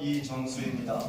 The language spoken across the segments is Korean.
이정수입니다.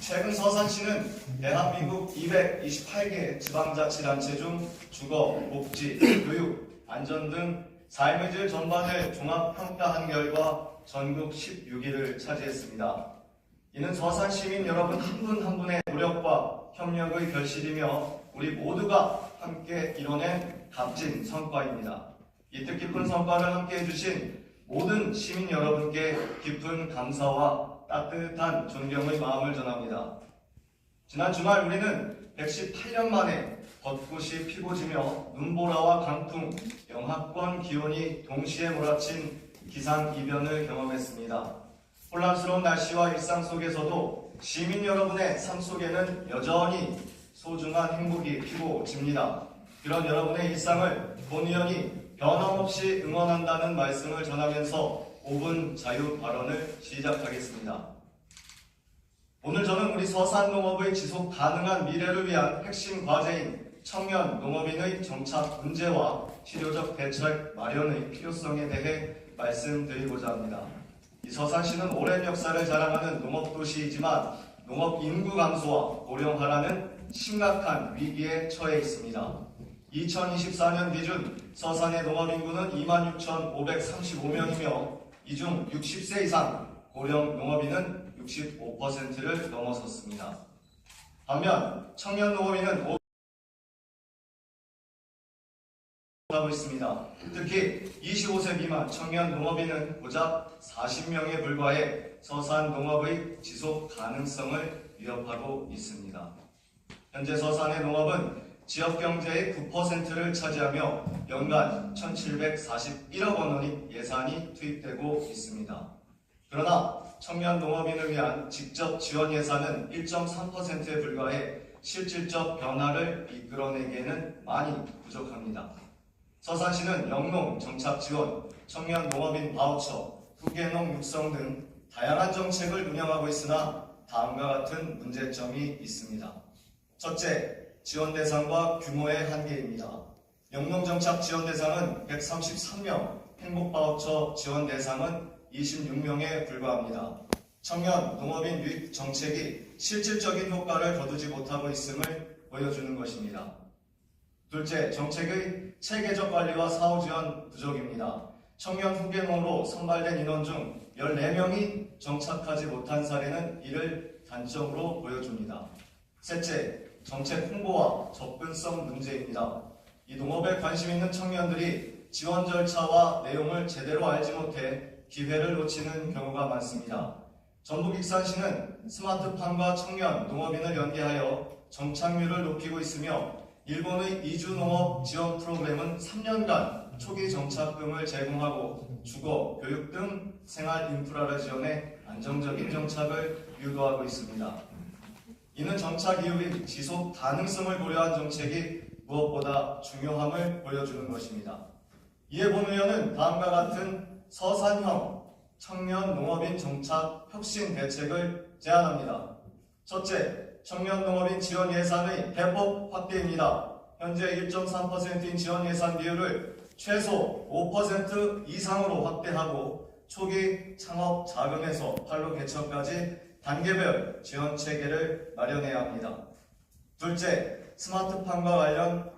최근 서산시는 대한민국 228개 지방자치단체 중 주거, 복지, 교육, 안전 등 삶의 질 전반을 종합평가한 결과 전국 16위를 차지했습니다. 이는 서산 시민 여러분 한 분 한 분의 노력과 협력의 결실이며 우리 모두가 함께 이뤄낸 값진 성과입니다. 이 뜻깊은 성과를 함께 해주신 모든 시민 여러분께 깊은 감사와 따뜻한 존경의 마음을 전합니다. 지난 주말 우리는 118년 만에 벚꽃이 피고 지며 눈보라와 강풍, 영하권 기온이 동시에 몰아친 기상 이변을 경험했습니다. 혼란스러운 날씨와 일상 속에서도 시민 여러분의 삶 속에는 여전히 소중한 행복이 피고 집니다. 이런 여러분의 일상을 본의원이 변함없이 응원한다는 말씀을 전하면서 5분 자유 발언을 시작하겠습니다. 오늘 저는 우리 서산농업의 지속 가능한 미래를 위한 핵심 과제인 청년 농업인의 정착 문제와 실효적 대책 마련의 필요성에 대해 말씀드리고자 합니다. 이 서산시는 오랜 역사를 자랑하는 농업도시이지만 농업 인구 감소와 고령화라는 심각한 위기에 처해 있습니다. 2024년 기준 서산의 농업 인구는 26,535명이며 이 중 60세 이상 고령 농업인은 65%를 넘어섰습니다. 반면 청년 농업인은 하고 있습니다. 특히 25세 미만 청년 농업인은 고작 40명에 불과해 서산 농업의 지속 가능성을 위협하고 있습니다. 현재 서산의 농업은 지역 경제의 9%를 차지하며 연간 1,741억 원의 예산이 투입되고 있습니다. 그러나 청년 농업인을 위한 직접 지원 예산은 1.3%에 불과해 실질적 변화를 이끌어내기에는 많이 부족합니다. 서산시는 영농 정착 지원, 청년 농업인 바우처, 후계농 육성 등 다양한 정책을 운영하고 있으나 다음과 같은 문제점이 있습니다. 첫째, 지원 대상과 규모의 한계입니다. 영농 정착 지원 대상은 133명, 행복 바우처 지원 대상은 26명에 불과합니다. 청년 농업인 유입 정책이 실질적인 효과를 거두지 못하고 있음을 보여주는 것입니다. 둘째, 정책의 체계적 관리와 사후 지원 부족입니다. 청년 후계농으로 선발된 인원 중 14명이 정착하지 못한 사례는 이를 단점으로 보여줍니다. 셋째, 정책 홍보와 접근성 문제입니다. 이 농업에 관심 있는 청년들이 지원 절차와 내용을 제대로 알지 못해 기회를 놓치는 경우가 많습니다. 전북 익산시는 스마트팜과 청년 농업인을 연계하여 정착률을 높이고 있으며 일본의 이주농업 지원 프로그램은 3년간 초기 정착금을 제공하고 주거, 교육 등 생활 인프라를 지원해 안정적인 정착을 유도하고 있습니다. 이는 정착 이후의 지속 가능성을 고려한 정책이 무엇보다 중요함을 보여주는 것입니다. 이에 본 의원은 다음과 같은 서산형 청년 농업인 정착 혁신 대책을 제안합니다. 첫째, 청년 농업인 지원 예산의 대폭 확대입니다. 현재 1.3%인 지원 예산 비율을 최소 5% 이상으로 확대하고 초기 창업 자금에서 판로 개척까지 단계별 지원 체계를 마련해야 합니다. 둘째, 스마트팜과 관련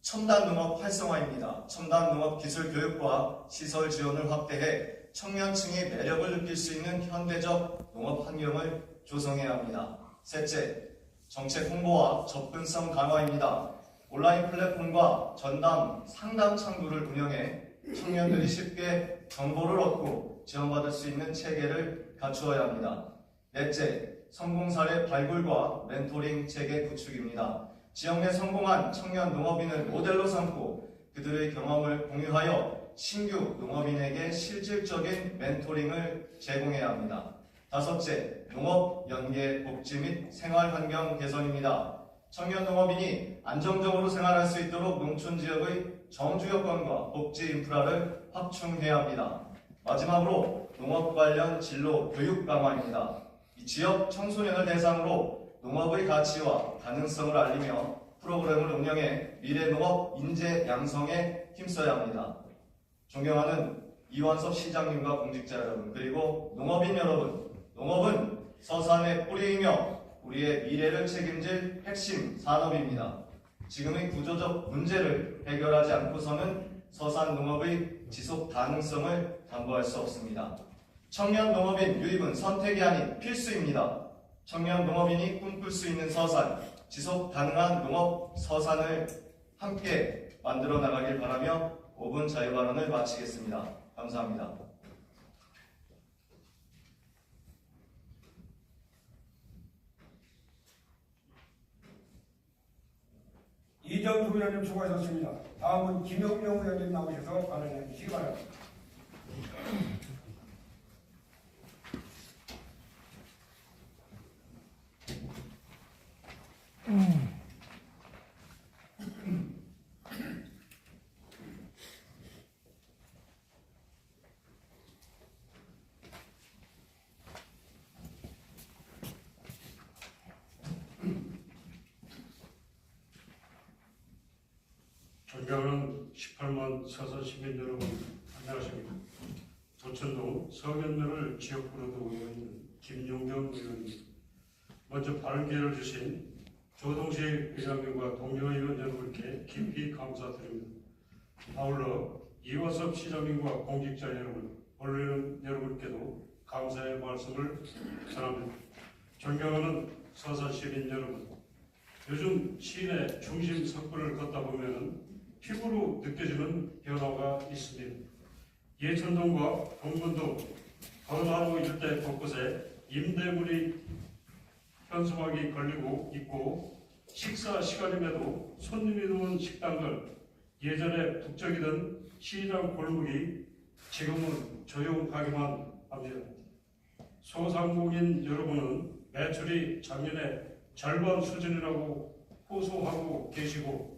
첨단 농업 활성화입니다. 첨단 농업 기술 교육과 시설 지원을 확대해 청년층이 매력을 느낄 수 있는 현대적 농업 환경을 조성해야 합니다. 셋째, 정책 홍보와 접근성 강화입니다. 온라인 플랫폼과 전담, 상담 창구를 운영해 청년들이 쉽게 정보를 얻고 지원받을 수 있는 체계를 갖추어야 합니다. 넷째, 성공 사례 발굴과 멘토링 체계 구축입니다. 지역 내 성공한 청년 농업인을 모델로 삼고 그들의 경험을 공유하여 신규 농업인에게 실질적인 멘토링을 제공해야 합니다. 다섯째, 농업 연계 복지 및 생활 환경 개선입니다. 청년 농업인이 안정적으로 생활할 수 있도록 농촌 지역의 정주 여건과 복지 인프라를 확충해야 합니다. 마지막으로 농업 관련 진로 교육 강화입니다. 이 지역 청소년을 대상으로 농업의 가치와 가능성을 알리며 프로그램을 운영해 미래 농업 인재 양성에 힘써야 합니다. 존경하는 이완섭 시장님과 공직자 여러분 그리고 농업인 여러분 농업은 서산의 뿌리이며 우리의 미래를 책임질 핵심 산업입니다. 지금의 구조적 문제를 해결하지 않고서는 서산 농업의 지속 가능성을 담보할 수 없습니다. 청년 농업인 유입은 선택이 아닌 필수입니다. 청년 농업인이 꿈꿀 수 있는 서산, 지속 가능한 농업 서산을 함께 만들어 나가길 바라며 5분 자유 발언을 마치겠습니다. 감사합니다. 이정수 의원님 수고하셨습니다. 다음은 김영명 의원님 나오셔서 발언해 주시기 바랍니다. 존경하는 18만 서산 시민 여러분 안녕하십니까 도천동 서면면을 지역구로 두고 있는 김용경 의원입니다. 먼저 발언 기회를 주신 조동식 회장님과 동료 의원 여러분께 깊이 감사드립니다 아울러 이화섭 시장님과 공직자 여러분 언론 여러분께도 감사의 말씀을 전합니다 존경하는 서산 시민 여러분 요즘 시내 중심 석굴을 걷다 보면 피부로 느껴지는 변화가 있습니다. 예천동과 동문동, 건화로 일대 곳곳에 임대물이 현수막이 걸리고 있고 식사 시간임에도 손님이 드문 식당들 예전에 북적이던 시장 골목이 지금은 조용하기만 합니다. 소상공인 여러분은 매출이 작년에 절반 수준이라고 호소하고 계시고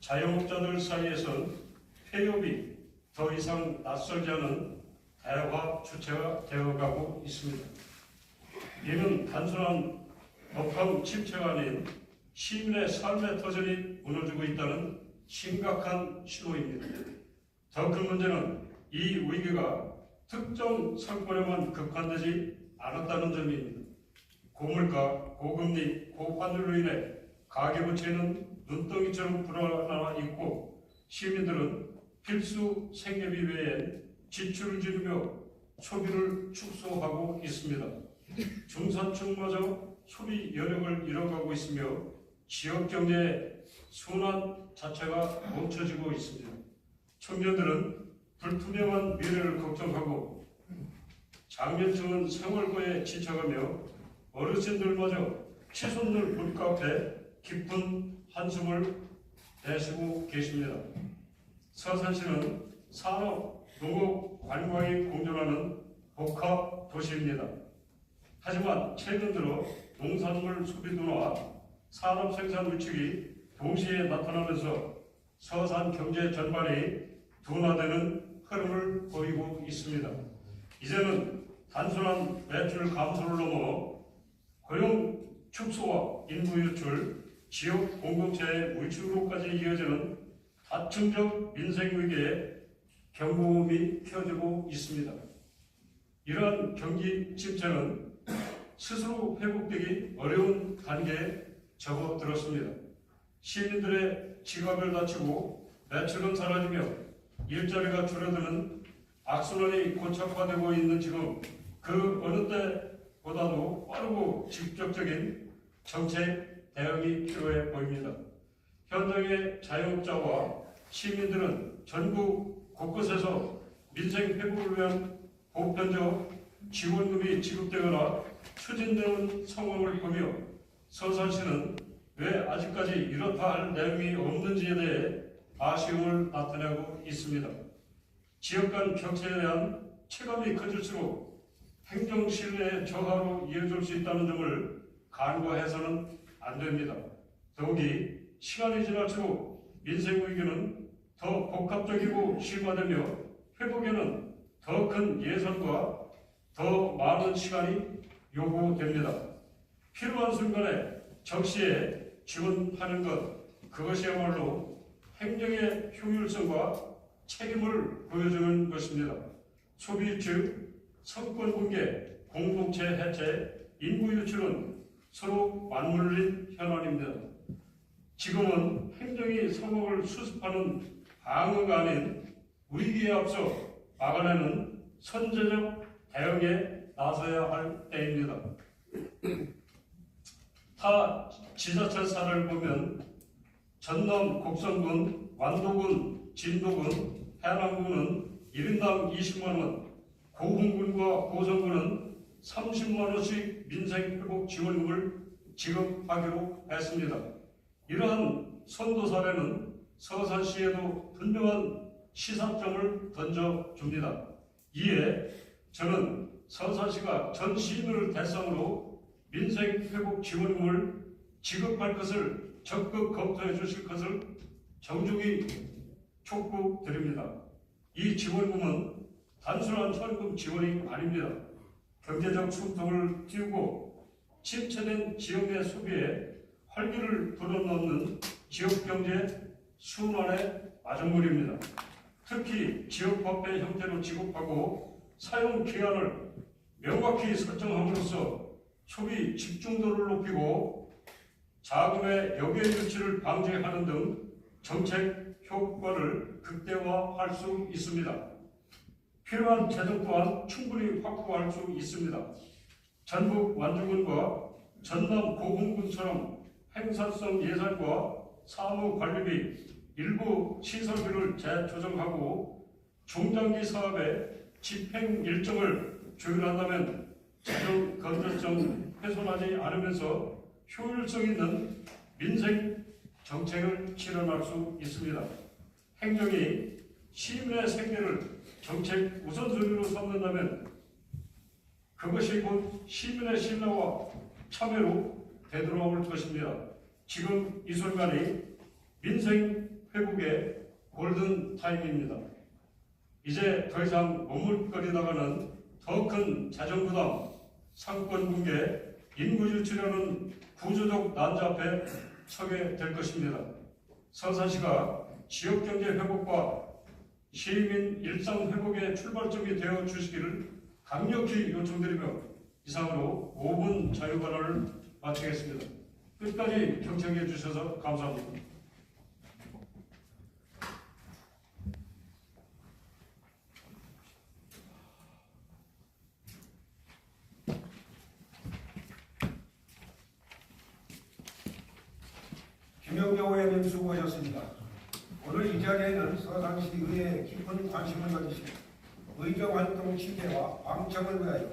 자영업자들 사이에선 폐업이 더 이상 낯설지 않은 대화 주체가 되어가고 있습니다. 이는 단순한 법황 침체가 아닌 시민의 삶의 터전이 무너지고 있다는 심각한 신호입니다. 더 큰 문제는 이 위기가 특정 상권에만 국한되지 않았다는 점입니다. 고물가, 고금리, 고환율로 인해 가계부채는 눈덩이처럼 불어나 있고 시민들은 필수 생계비 외에 지출을 줄이며 소비를 축소하고 있습니다. 중산층마저 소비 여력을 잃어가고 있으며 지역 경제의 순환 자체가 멈춰지고 있습니다. 청년들은 불투명한 미래를 걱정하고 장년층은 생활고에 지쳐가며 어르신들마저 치솟는 물가 앞에 깊은 한숨을 내쉬고 계십니다. 서산시는 산업, 농업, 관광이 공존하는 복합 도시입니다. 하지만 최근 들어 농산물 소비 둔화, 산업 생산 위축이 동시에 나타나면서 서산 경제 전반이 둔화되는 흐름을 보이고 있습니다. 이제는 단순한 매출 감소를 넘어 고용 축소와 인구 유출, 지역 공동체의 물출로까지 이어지는 다층적 민생 위기에 경고음이 켜지고 있습니다. 이러한 경기 침체는 스스로 회복되기 어려운 단계에 접어들었습니다. 시민들의 지갑을 다치고 매출은 사라지며 일자리가 줄어드는 악순환이 고착화되고 있는 지금 그 어느 때보다도 빠르고 직접적인 정책 대응이 필요해 보입니다. 현장의 자영업자와 시민들은 전국 곳곳에서 민생 회복을 위한 보편적 지원금이 지급되거나 추진되는 상황을 보며 서산시는 왜 아직까지 이렇다 할 내용이 없는지에 대해 아쉬움을 나타내고 있습니다. 지역 간 격차에 대한 체감이 커질수록 행정 신뢰의 저하로 이어질 수 있다는 점을 간과해서는 안 됩니다. 더욱이 시간이 지날수록 민생 위기는 더 복합적이고 심화되며 회복에는 더 큰 예산과 더 많은 시간이 요구됩니다. 필요한 순간에 적시에 지원하는 것 그것이야말로 행정의 효율성과 책임을 보여주는 것입니다. 소비 즉 성권 붕괴, 공동체 해체, 인구 유출은 서로 맞물린 현안입니다. 지금은 행정이 성공을 수습하는 방어가 아닌 우리기에 앞서 막아내는 선제적 대응에 나서야 할 때입니다. 타 지자체사를 보면 전남 곡성군, 완도군, 진도군, 해남군은 1인당 20만원, 고흥군과 고성군은 30만원씩 민생회복 지원금을 지급하기로 했습니다. 이러한 선도 사례는 서산시에도 분명한 시사점을 던져줍니다. 이에 저는 서산시가 전 시민을 대상으로 민생 회복 지원금을 지급할 것을 적극 검토해 주실 것을 정중히 촉구드립니다. 이 지원금은 단순한 현금 지원이 아닙니다. 경제적 숨통을 틔우고 침체된 지역 내 소비에 활기를 불어넣는 지역 경제 순환의 마중물입니다. 특히 지역 화폐 형태로 지급하고 사용 기한을 명확히 설정함으로써 소비 집중도를 높이고 자금의 역외 유치를 방지하는 등 정책 효과를 극대화할 수 있습니다. 필요한 재정 또한 충분히 확보할 수 있습니다. 전북 완주군과 전남 고흥군처럼 행사성 예산과 사무 관리비, 일부 시설비를 재조정하고 중장기 사업의 집행 일정을 조율한다면 재정 건전성 훼손하지 않으면서 효율성 있는 민생 정책을 실현할 수 있습니다. 행정이 시민의 생계를 정책 우선순위로 삼는다면 그것이 곧 시민의 신뢰와 참여로 되돌아올 것입니다. 지금 이 순간이 민생 회복의 골든 타임입니다. 이제 더 이상 머물거리다가는 더큰 재정 부담, 상권 붕괴, 인구 유치라는 구조적 난자 앞에 서게 될 것입니다. 서산시가 지역 경제 회복과 시민 일상 회복의 출발점이 되어 주시기를 강력히 요청드리며 이상으로 5분 자유 발언을 마치겠습니다. 끝까지 경청해 주셔서 감사합니다. 김영경 의원님 수고하셨습니다. 오늘 이 자리에는 서산시 의회에 깊은 관심을 가지신 의정활동 취재와 방청을 위하여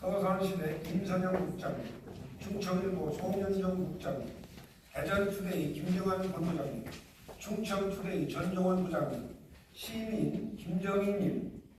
서산시대 김선영 국장님, 충청일보 송현정 국장님, 대전투데이 김정환 본부장님, 충청투데이 전종원 부장님, 시민 김정희님,